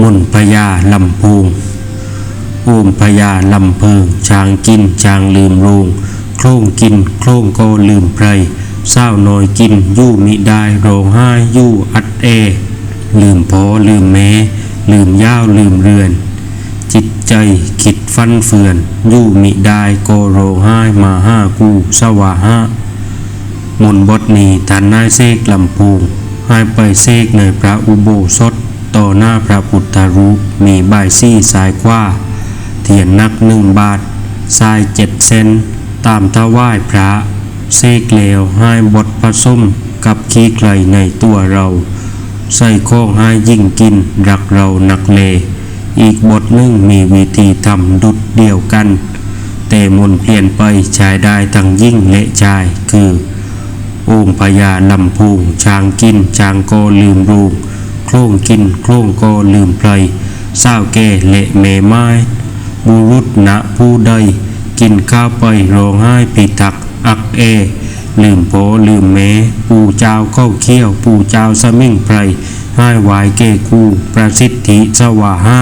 มุนพญาลำพูงโอมพญาลำเพิงช้างกินช้างลืมโรงโครงกินโครงก็ลืมไพรเศร้าหน้อยกินยู่มิได้ร้องไห้ยู่อัดเอ ลืมพอลืมแม้ลืมย่าวลืมเรือน จิตใจคิดฟันเฟือนยู่มิได้ก็ร้องไห้มาห้ากูสวาหะมนบทนี้ทานนายเสกลำพูงให้ไปเสกในพระอุโบสถ ต่อหน้าพระพุทธรูปมีใบซี่สายกว่า เทียนนักหนึ่งบาททรายเจ็ดเซนตามถวายพระเสกเลวให้บทผสมกับขี้ไกลในตัวเรา ใส่ข้องให้ยิ่งกินรักเรานักเล อีกบทหนึ่งมีวิธีทำดุดเดียวกัน แต่มนเปลี่ยนไปใช้ได้ทั้งยิ่งและชายคือองค์พญาลำพูงช้างกินช้างก็ลืมรูง โครงกินโครงก็ลืมไพรเศร้าแก่เละเมไม้บุรุษณผู้ใด กินข้าวไปร้องไห้ผิดทักอักเอ ลืมโพลืมแม้ปู่เจ้าเข้าเขี้ยว ปู่เจ้าสมิงไพรให้วายเกกูประสิทธิสวาหะ